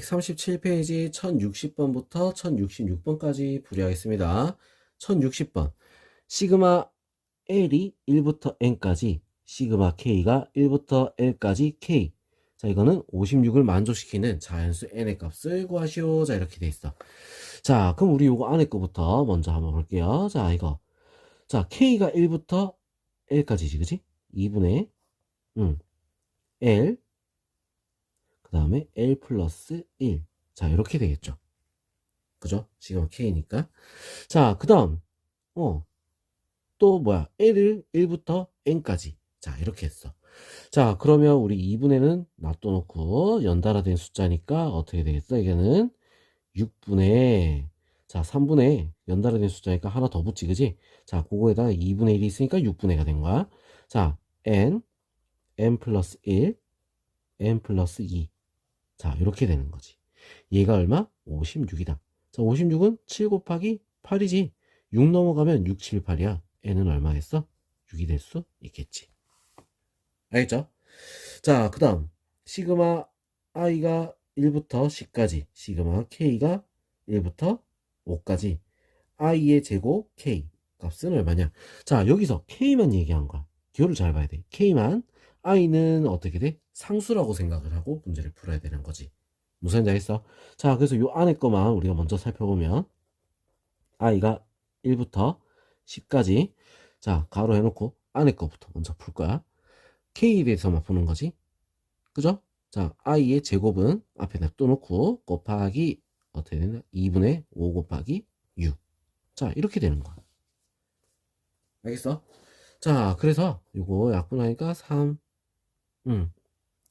137페이지 1060번부터 1066번까지 풀이하겠습니다. 1060번. 시그마 L이 1부터 N까지 시그마 K가 1부터 L까지 K. 자 이거는 56을 만족시키는 자연수 N의 값을 구하시오. 자 이렇게 돼 있어. 자 그럼 우리 요거 안에 거부터 먼저 한번 볼게요. 자 이거. 자 K가 1부터 L까지지 그지 2분의 음, L 그 다음에 L 플러스 1. 자, 이렇게 되겠죠. 그죠? 시그마 K니까. 자, 그 다음, 어, 또 뭐야, L을 1부터 N까지. 자, 이렇게 했어. 자, 그러면 우리 2분에는 놔둬놓고 연달아 된 숫자니까 어떻게 되겠어? 이게는 6분의, 자, 3분의 연달아 된 숫자니까 하나 더 붙지, 그지? 자, 그거에다가 2분의 1이 있으니까 6분의가 된 거야. 자, N, N 플러스 1, N 플러스 2. 자, 이렇게 되는 거지. 얘가 얼마? 56이다. 자, 56은 7 곱하기 8이지. 6 넘어가면 6, 7, 8이야. n은 얼마겠어? 6이 될 수 있겠지. 알겠죠? 자, 그 다음. 시그마 i가 1부터 10까지. 시그마 k가 1부터 5까지. i의 제곱 k. 값은 얼마냐? 자, 여기서 k만 얘기한 거야. 기호를 잘 봐야 돼. k만. i는 어떻게 돼? 상수라고 생각을 하고 문제를 풀어야 되는 거지. 무슨 말 했어? 자, 그래서 요 안에 거만 우리가 먼저 살펴보면 i가 1부터 10까지 자, 가로 해놓고 안에 거부터 먼저 풀 거야. k에 대해서만 푸는 거지. 그죠? 자, i의 제곱은 앞에 냅둬놓고 곱하기 어떻게 되냐? 2분의 5 곱하기 6. 자, 이렇게 되는 거야. 알겠어? 자, 그래서 이거 약분하니까 3, 음,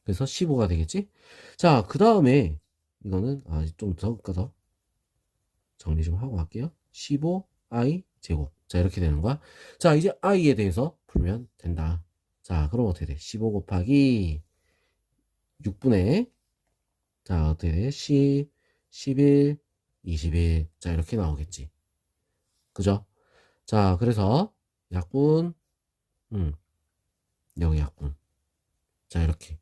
그래서 15가 되겠지? 자, 그 다음에 이거는 아, 좀더 더 정리 좀 하고 갈게요. 15i 제곱. 자, 이렇게 되는 거야. 자, 이제 i에 대해서 풀면 된다. 자, 그럼 어떻게 돼? 15 곱하기 6분의 자, 어떻게 돼? 10, 11, 21. 자, 이렇게 나오겠지. 그죠? 자, 그래서 약분 음. 여기 약분. 자, 이렇게.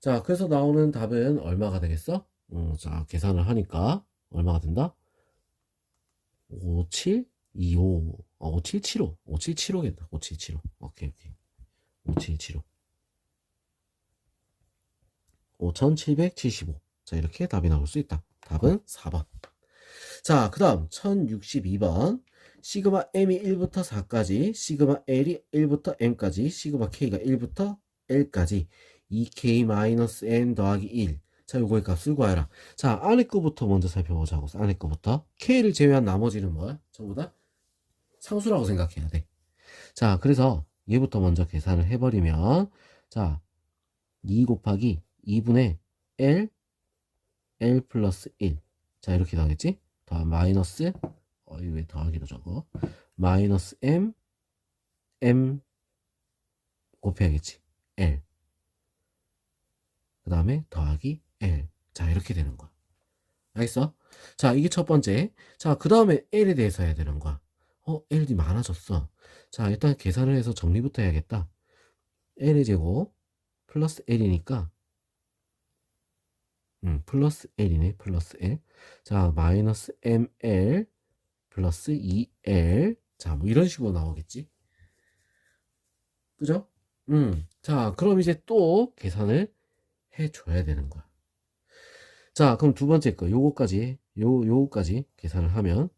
자, 그래서 나오는 답은 얼마가 되겠어? 어, 자, 계산을 하니까 얼마가 된다? 5, 7, 2, 5. 아, 5, 7, 7, 5. 5, 7, 7, 5겠다. 5, 7, 7, 5. 오케이, 오케이. 5, 7, 7, 5. 5775. 자, 이렇게 답이 나올 수 있다. 답은 4번. 자, 그 다음, 1062번. 시그마 m이 1부터 4까지, 시그마 l이 1부터 m까지, 시그마 k가 1부터 l까지 2k-n 더하기 1. 자, 요거의 값을 구하라. 자, 안에 거부터 먼저 살펴보자고. 안에 거부터. k를 제외한 나머지는 뭐야? 전부 다 상수라고 생각해야 돼. 자, 그래서 얘부터 먼저 계산을 해버리면, 자, 2 곱하기 2분의 l, l 플러스 1. 자, 이렇게 나오겠지? 더 마이너스, 어, 이거 왜 더하기로 적어? 마이너스 m, m 곱해야겠지. l. 그 다음에 더하기 L. 자, 이렇게 되는 거야. 알겠어? 자, 이게 첫 번째. 자, 그 다음에 L에 대해서 해야 되는 거야. 어, L이 많아졌어. 자, 일단 계산을 해서 정리부터 해야겠다. L의 제곱 플러스 L이니까 음, 플러스 L이네. 플러스 L. 자, 마이너스 ML 플러스 2L. 자, 뭐 이런 식으로 나오겠지. 그죠? 음. 자, 그럼 이제 또 계산을 해줘야 되는 거야. 자, 그럼 두 번째 거, 요거까지, 요, 요거까지 계산을 하면,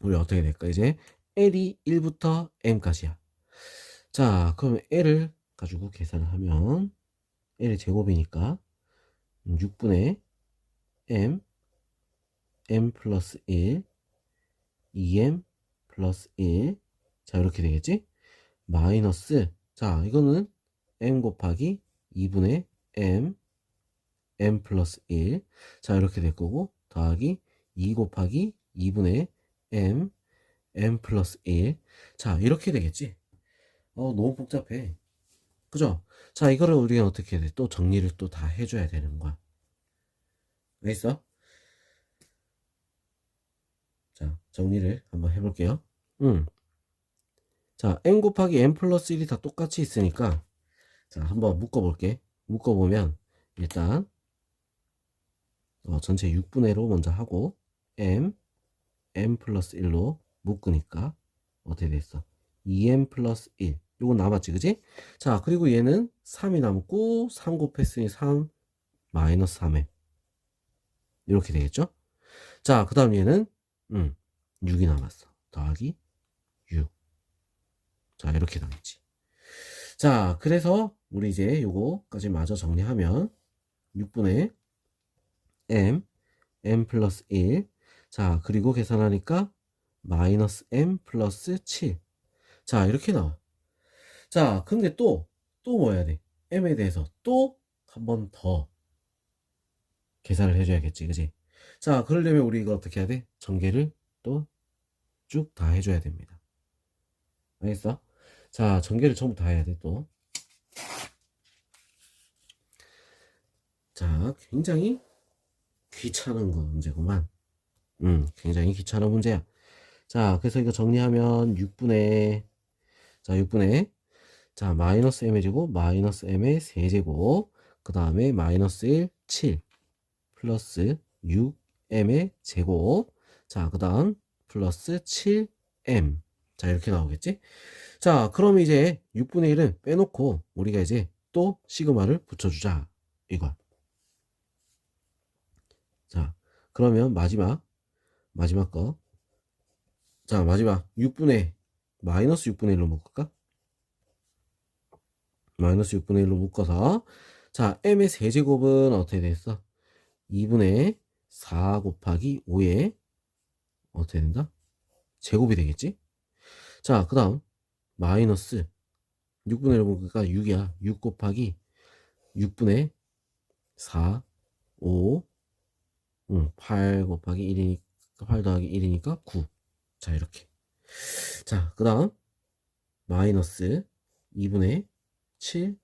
우리 어떻게 될까? 이제 L이 1부터 M까지야. 자, 그럼 L을 가지고 계산을 하면, L의 제곱이니까, 6분의 M, M 플러스 1, 2M 플러스 1. 자, 이렇게 되겠지? 마이너스, 자, 이거는 M 곱하기 2분의 m m 플러스 1. 자, 이렇게 될 거고, 더하기 2 곱하기 2분의 m m 플러스 1. 자, 이렇게 되겠지? 어, 너무 복잡해. 그죠? 자, 이거를 우리가 어떻게 해야 돼? 또 정리를 또 다 해줘야 되는 거야. 알겠어? 자, 정리를 한번 해볼게요. 음. 자, n 곱하기 n 플러스 1이 다 똑같이 있으니까, 자, 한번 묶어볼게. 묶어보면 일단 어, 전체 6분의 1로 먼저 하고 m m 플러스 1로 묶으니까 어떻게 됐어? 2m 플러스 1 요거 남았지 그지? 자 그리고 얘는 3이 남고 3 곱했으니 3 마이너스 3m 이렇게 되겠죠? 자 그 다음 얘는 음, 6이 남았어 더하기 6자 이렇게 나겠지 자 그래서 우리 이제 요거까지 마저 정리하면 6분의 m m 플러스 1 자, 그리고 계산하니까 마이너스 m 플러스 7. 자, 이렇게 나와. 자, 근데 또, 또 뭐 해야 돼? m에 대해서 또 한 번 더 계산을 해줘야겠지, 그지? 자, 그러려면 우리 이거 어떻게 해야 돼? 전개를 또 쭉 다 해줘야 됩니다. 알겠어? 자, 전개를 전부 다 해야 돼, 또. 자, 굉장히 귀찮은 거 문제구만. 음, 굉장히 귀찮은 문제야. 자, 그래서 이거 정리하면 6분의, 자, 6분의, 자, 마이너스 m의 제곱, 마이너스 m의 세제곱, 그 다음에 마이너스 1, 7, 플러스 6m의 제곱, 자, 그 다음, 플러스 7m. 자, 이렇게 나오겠지? 자, 그럼 이제 6분의 1은 빼놓고, 우리가 이제 또 시그마를 붙여주자. 이거. 자, 그러면 마지막, 마지막 거. 자, 마지막 6분의 마이너스 6분의 1로 묶을까? 마이너스 6분의 1로 묶어서 자, m의 세제곱은 어떻게 됐어? 2분의 4 곱하기 5에 어떻게 된다? 제곱이 되겠지? 자, 그 다음 마이너스 6분의 1로 묶으니까 6이야. 6 곱하기 6분의 4, 5, 응, 8 곱하기 1이니까 8 더하기 1이니까 9. 자, 이렇게. 자, 그 다음 마이너스 2분의 7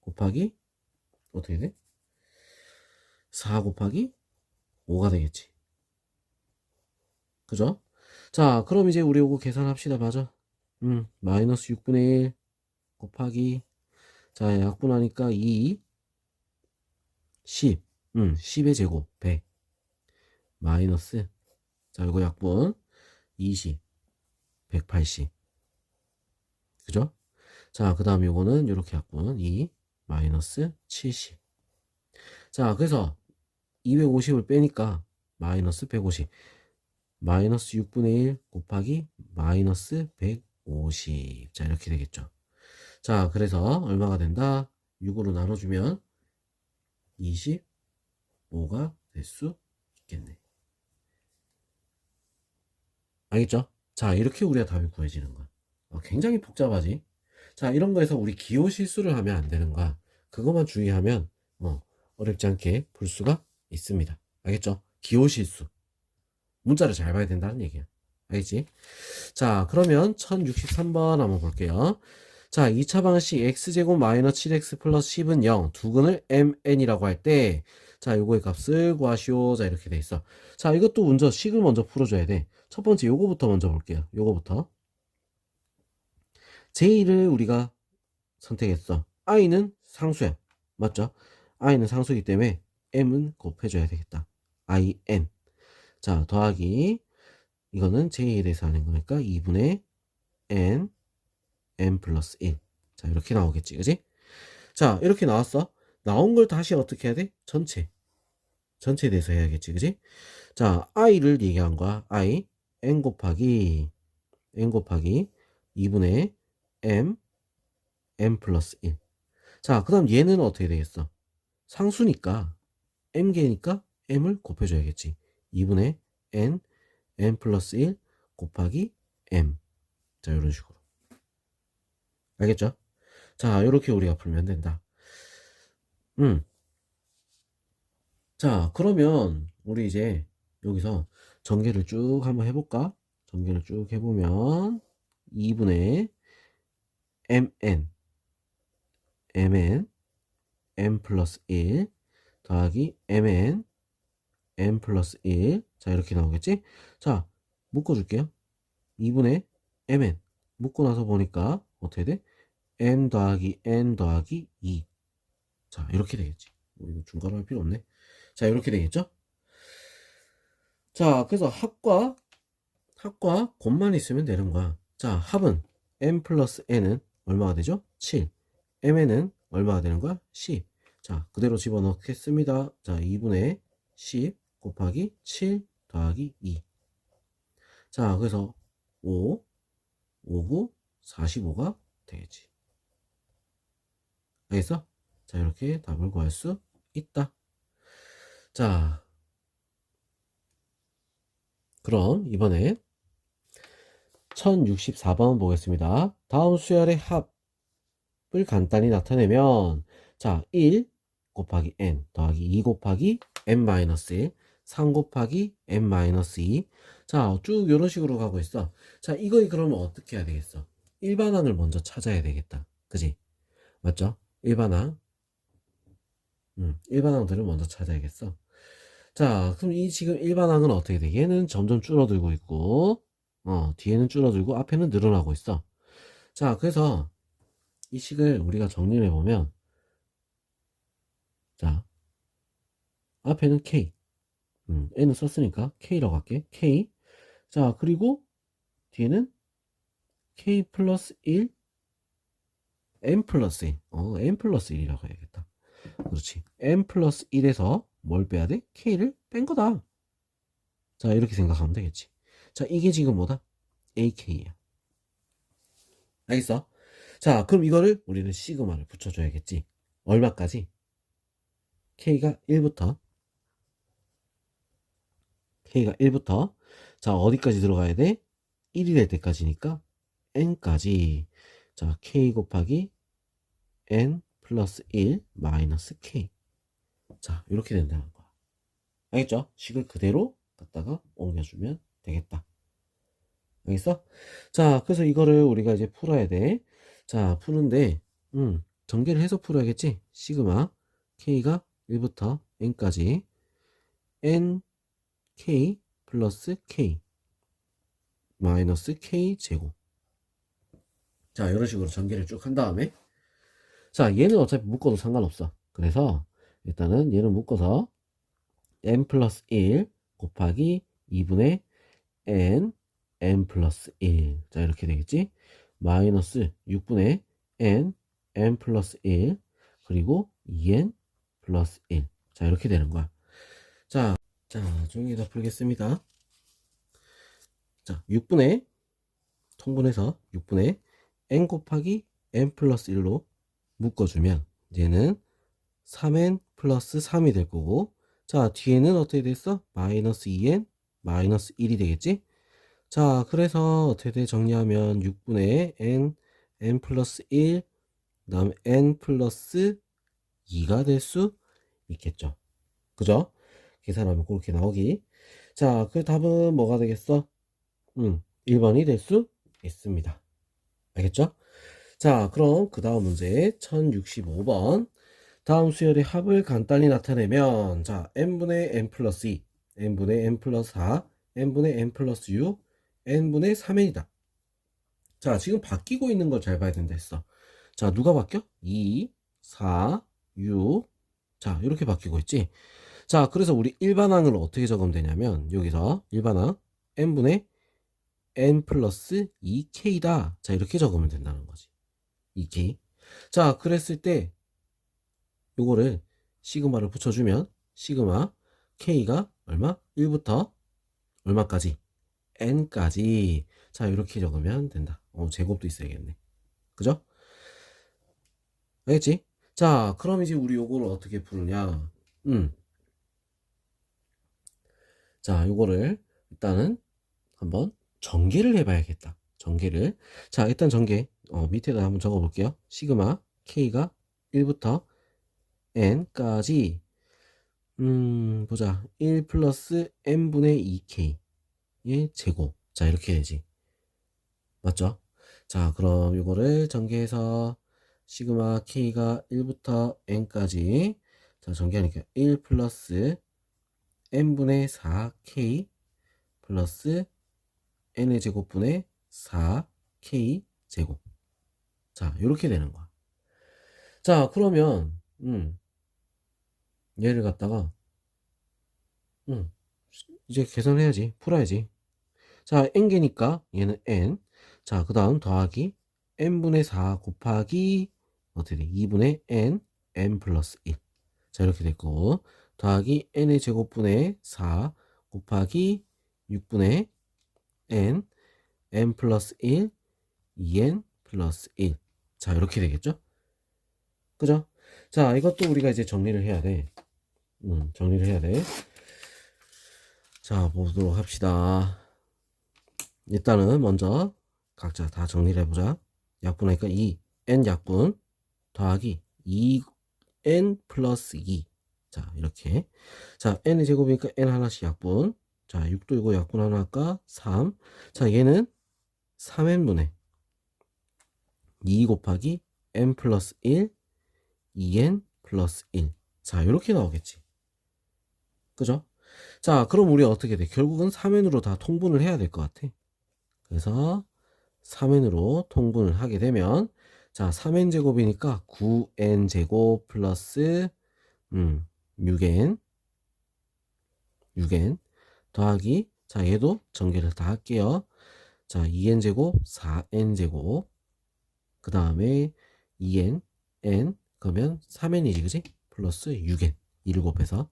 곱하기 어떻게 돼? 4 곱하기 5가 되겠지. 그죠? 자, 그럼 이제 우리 요거 계산합시다. 맞아. 음, 마이너스 6분의 1 곱하기 자, 약분하니까 2 10 음, 10의 제곱 100 마이너스 자 이거 약분 20 180 그죠? 자 그 다음 요거는 이렇게 약분 2 마이너스 70 자 그래서 250을 빼니까 마이너스 150 마이너스 6분의 1 곱하기 마이너스 150 자 이렇게 되겠죠. 자 그래서 얼마가 된다? 6으로 나눠주면 25가 될 수 있겠네. 알겠죠? 자, 이렇게 우리가 답이 구해지는 거야. 어, 굉장히 복잡하지? 자, 이런 거에서 우리 기호 실수를 하면 안 되는 거야. 그것만 주의하면, 어, 어렵지 않게 풀 수가 있습니다. 알겠죠? 기호 실수. 문자를 잘 봐야 된다는 얘기야. 알겠지? 자, 그러면 1063번 한번 볼게요. 자, 2차 방식 x제곱 마이너스 7x 플러스 10은 0, 두근을 mn이라고 할 때, 자, 요거의 값을 구하시오. 자, 이렇게 돼 있어. 자, 이것도 먼저 식을 먼저 풀어줘야 돼. 첫 번째 요거부터 먼저 볼게요. 요거부터. J를 우리가 선택했어. I는 상수야. 맞죠? I는 상수이기 때문에 M은 곱해줘야 되겠다. IN. 자, 더하기. 이거는 J에 대해서 하는 거니까 2분의 N, N 플러스 1. 자, 이렇게 나오겠지. 그지? 자, 이렇게 나왔어. 나온 걸 다시 어떻게 해야 돼? 전체. 전체에 대해서 해야겠지. 그지? 자, i를 얘기한 거야. i n 곱하기 n 곱하기 2분의 m m 플러스 1. 자, 그 다음 얘는 어떻게 되겠어? 상수니까 m개니까 m을 곱해줘야겠지. 2분의 n n 플러스 1 곱하기 m. 자, 이런 식으로. 알겠죠? 자, 이렇게 우리가 풀면 된다. 음. 자, 그러면 우리 이제 여기서 전개를 쭉 한번 해볼까? 전개를 쭉 해보면 2분의 mn mn m 플러스 1 더하기 mn m 플러스 1 자, 이렇게 나오겠지? 자, 묶어줄게요. 2분의 mn 묶고 나서 보니까 어떻게 돼? m 더하기 n 더하기 2 자, 이렇게 되겠지. 뭐 이거 중괄호 할 필요 없네. 자, 이렇게 되겠죠? 자, 그래서 합과, 합과 곱만 있으면 되는 거야. 자, 합은 m 플러스 n은 얼마가 되죠? 7. mn은 얼마가 되는 거야? 10. 자, 그대로 집어넣겠습니다. 자, 2분의 10 곱하기 7 더하기 2. 자, 그래서 5, 5, 9, 45가 되겠지. 알겠어? 자, 이렇게 답을 구할 수 있다. 자, 그럼 이번에 1064번 보겠습니다. 다음 수열의 합을 간단히 나타내면 자, 1 곱하기 n 더하기 2 곱하기 n-1 3 곱하기 n-2 자, 쭉 이런 식으로 가고 있어. 자, 이거 그러면 어떻게 해야 되겠어? 일반항을 먼저 찾아야 되겠다. 그지? 맞죠? 일반항. 음, 일반항들을 먼저 찾아야겠어. 자, 그럼 이 지금 일반항은 어떻게 돼? 얘는 점점 줄어들고 있고, 어, 뒤에는 줄어들고, 앞에는 늘어나고 있어. 자, 그래서 이 식을 우리가 정리를 해보면, 자, 앞에는 K. 음, N은 썼으니까 K라고 할게. K. 자, 그리고 뒤에는 K 플러스 1, N 플러스 1. 어, N 플러스 1이라고 해야겠다. 그렇지. N 플러스 1에서 뭘 빼야 돼? K를 뺀 거다. 자, 이렇게 생각하면 되겠지. 자, 이게 지금 뭐다? AK야. 알겠어? 자, 그럼 이거를 우리는 시그마를 붙여줘야겠지. 얼마까지? K가 1부터 K가 1부터 자, 어디까지 들어가야 돼? 1이 될 때까지니까 n까지 자, k 곱하기 n 플러스 1 마이너스 k 자, 이렇게 된다는 거야. 알겠죠? 식을 그대로 갖다가 옮겨주면 되겠다. 알겠어? 자, 그래서 이거를 우리가 이제 풀어야 돼. 자, 푸는데, 음, 전개를 해서 풀어야겠지? 시그마 k가 1부터 n까지 n k 플러스 k 마이너스 k 제곱 자 이런 식으로 전개를 쭉 한 다음에 자 얘는 어차피 묶어도 상관없어. 그래서 일단은 얘는 묶어서 n 플러스 1 곱하기 2분의 n n 플러스 1 자 이렇게 되겠지? 마이너스 6분의 n n 플러스 1 그리고 2n 플러스 1 자 이렇게 되는 거야. 자 자, 조용히 더 풀겠습니다. 자, 6분의 통분해서 6분의 n 곱하기 n 플러스 1로 묶어주면 얘는 3n 플러스 3이 될 거고 자, 뒤에는 어떻게 됐어? 마이너스 2n 마이너스 1이 되겠지? 자, 그래서 돼? 정리하면 6분의 n n 플러스 1 그다음 n 플러스 2가 될 수 있겠죠. 그죠? 계산하면 그렇게 나오기. 자, 그 답은 뭐가 되겠어? 음, 1번이 될 수 있습니다. 알겠죠? 자, 그럼 그 다음 문제 1065번. 다음 수열의 합을 간단히 나타내면 자, n분의 n 플러스 2, n분의 n 플러스 4, n분의 n 플러스 6, n분의 3n이다. 자, 지금 바뀌고 있는 걸 잘 봐야 된다 했어. 자, 누가 바뀌어? 2, 4, 6. 자, 이렇게 바뀌고 있지. 자, 그래서 우리 일반항을 어떻게 적으면 되냐면 여기서 일반항 n분의 n 플러스 2k다. 자, 이렇게 적으면 된다는 거지. 2k. 자, 그랬을 때 요거를 시그마를 붙여주면 시그마 k가 얼마? 1부터 얼마까지? n까지. 자, 이렇게 적으면 된다. 어, 제곱도 있어야겠네. 그죠? 알겠지? 자, 그럼 이제 우리 요거를 어떻게 푸느냐? 음. 자, 요거를 일단은 한번 전개를 해봐야겠다. 전개를. 자, 일단 전개. 어, 밑에다 한번 적어 볼게요. 시그마 K가 1부터 N까지 음, 보자. 1 플러스 N분의 2K의 제곱. 자, 이렇게 되지. 맞죠? 자, 그럼 요거를 전개해서 시그마 K가 1부터 N까지 자, 전개하니까 1 플러스 n분의 4k 플러스 n의 제곱분의 4k 제곱. 자, 이렇게 되는 거야. 자, 그러면 음. 얘를 갖다가 음, 이제 계산해야지. 풀어야지. 자, n개니까 얘는 n. 자, 그 다음 더하기 n분의 4 곱하기 어떻게 돼? 2분의 n, n 플러스 1. 자, 이렇게 됐고 더하기 n의 제곱분의 4 곱하기 6분의 n, n 플러스 1, 2n 플러스 1. 자, 이렇게 되겠죠? 그죠? 자, 이것도 우리가 이제 정리를 해야 돼. 음, 정리를 해야 돼. 자, 보도록 합시다. 일단은 먼저 각자 다 정리를 해보자. 약분하니까 2, n 약분 더하기 2n 플러스 2. 자, 이렇게. 자, n의 제곱이니까 n 하나씩 약분. 자, 6도 이거 약분 하나 할까? 3. 자, 얘는 3n분의 2 곱하기 n 플러스 1, 2n 플러스 1. 자, 이렇게 나오겠지. 그죠? 자, 그럼 우리 어떻게 돼? 결국은 3n으로 다 통분을 해야 될 것 같아. 그래서 3n으로 통분을 하게 되면 자, 3n 제곱이니까 9n 제곱 플러스 음, 6n 6n 더하기 자, 얘도 전개를 다 할게요. 자, 2n 제곱 4n 제곱 그 다음에 2n n 그러면 3n이지 그지? 플러스 6n 2를 곱해서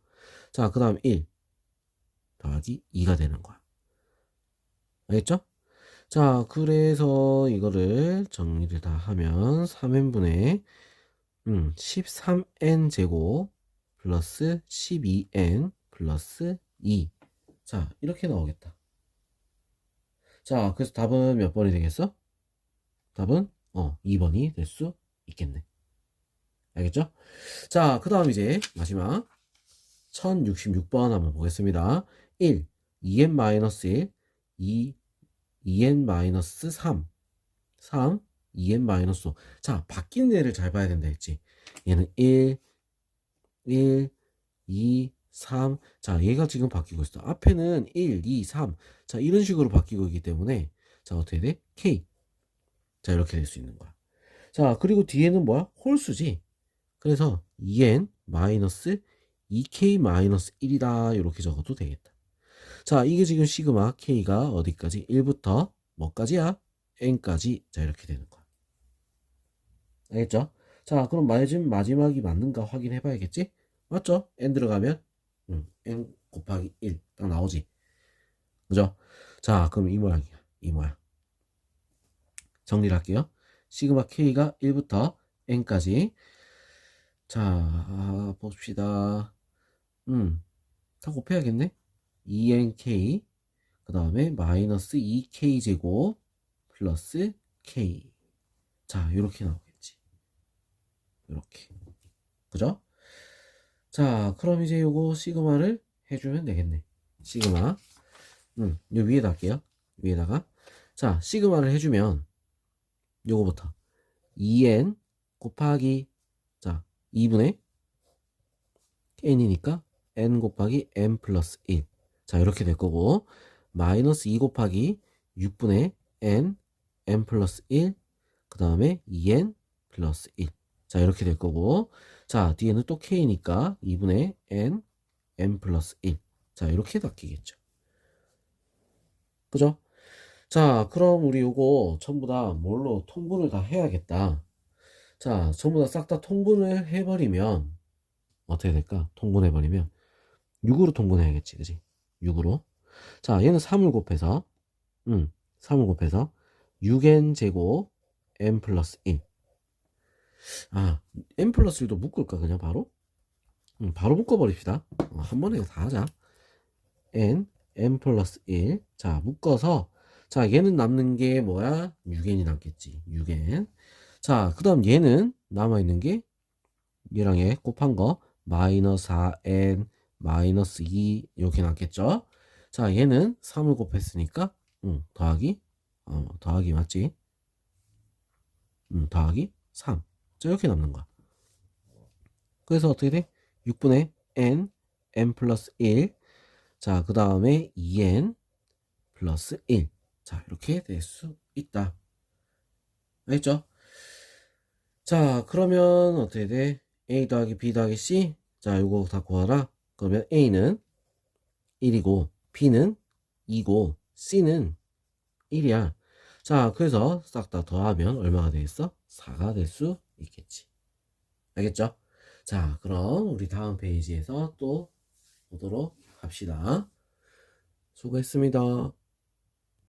자, 그 다음 1 더하기 2가 되는 거야. 알겠죠? 자, 그래서 이거를 정리를 다 하면 3n분의 음, 13n 제곱 플러스 12n 플러스 2. 자, 이렇게 나오겠다. 자, 그래서 답은 몇 번이 되겠어? 답은 어, 2번이 될 수 있겠네. 알겠죠? 자, 그 다음 이제 마지막 1066번 한번 보겠습니다. 1, 2n-1, 2, 2n-3, 3, 2n-5. 자, 바뀐 애를 잘 봐야 된다 했지. 얘는 1, 1, 2, 3. 자, 얘가 지금 바뀌고 있어. 앞에는 1, 2, 3. 자, 이런 식으로 바뀌고 있기 때문에 자, 어떻게 돼? K. 자, 이렇게 될 수 있는 거야. 자, 그리고 뒤에는 뭐야? 홀수지. 그래서 2n 마이너스 2k 마이너스 1이다. 이렇게 적어도 되겠다. 자, 이게 지금 시그마 k가 어디까지? 1부터 뭐까지야? n까지. 자, 이렇게 되는 거야. 알겠죠? 자, 그럼 마지막, 마지막이 맞는가 확인해 봐야겠지? 맞죠? n 들어가면 음, n 곱하기 1 딱 나오지. 그죠? 자, 그럼 이 모양이야. 이 모양. 정리를 할게요. 시그마 k가 1부터 n까지. 자, 봅시다. 음, 다 곱해야겠네. 2nk, 그 다음에 마이너스 2k 제곱 플러스 k. 자, 이렇게 나오겠지. 이렇게. 그죠? 자, 그럼 이제 요거 시그마를 해주면 되겠네. 시그마. 음, 요 위에다 할게요. 위에다가. 자, 시그마를 해주면 요거부터 2n 곱하기 자 2분의 n이니까 n 곱하기 n 플러스 1. 자 이렇게 될 거고 마이너스 2 곱하기 6분의 n n 플러스 1. 그 다음에 2n 플러스 1. 자 이렇게 될 거고 자 뒤에는 또 k니까 2분의 n n 플러스 1. 자 이렇게 바뀌겠죠. 그죠? 자, 그럼 우리 요거 전부 다 뭘로 통분을 다 해야겠다. 자, 전부 다싹다 통분을 해버리면 어떻게 될까? 통분해버리면 6으로 통분해야겠지, 그지? 6으로. 자, 얘는 3을 곱해서, 음, 3을 곱해서 6n 제곱 n 플러스 1. 아, n 플러스 1도 묶을까, 그냥 바로? 음, 바로 묶어버립시다. 어, 한 번에 다 하자. n, n 플러스 1. 자, 묶어서 자, 얘는 남는 게 뭐야? 6n이 남겠지. 6n. 자, 그 다음 얘는 남아있는 게 얘랑 얘 곱한 거 마이너스 4n 마이너스 2 이렇게 남겠죠? 자, 얘는 3을 곱했으니까 응, 더하기 어, 더하기 맞지? 응, 더하기 3. 자, 이렇게 남는 거야. 그래서 어떻게 돼? 6분의 n n 플러스 1. 자, 그 다음에 2n 플러스 1. 자, 이렇게 될 수 있다. 알겠죠? 자, 그러면 어떻게 돼? A 더하기 B 더하기 C? 자, 요거 다 구하라. 그러면 A는 1이고, B는 2고, C는 1이야. 자, 그래서 싹 다 더하면 얼마가 되겠어? 4가 될 수 있겠지. 알겠죠? 자, 그럼 우리 다음 페이지에서 또 보도록 합시다. 수고했습니다.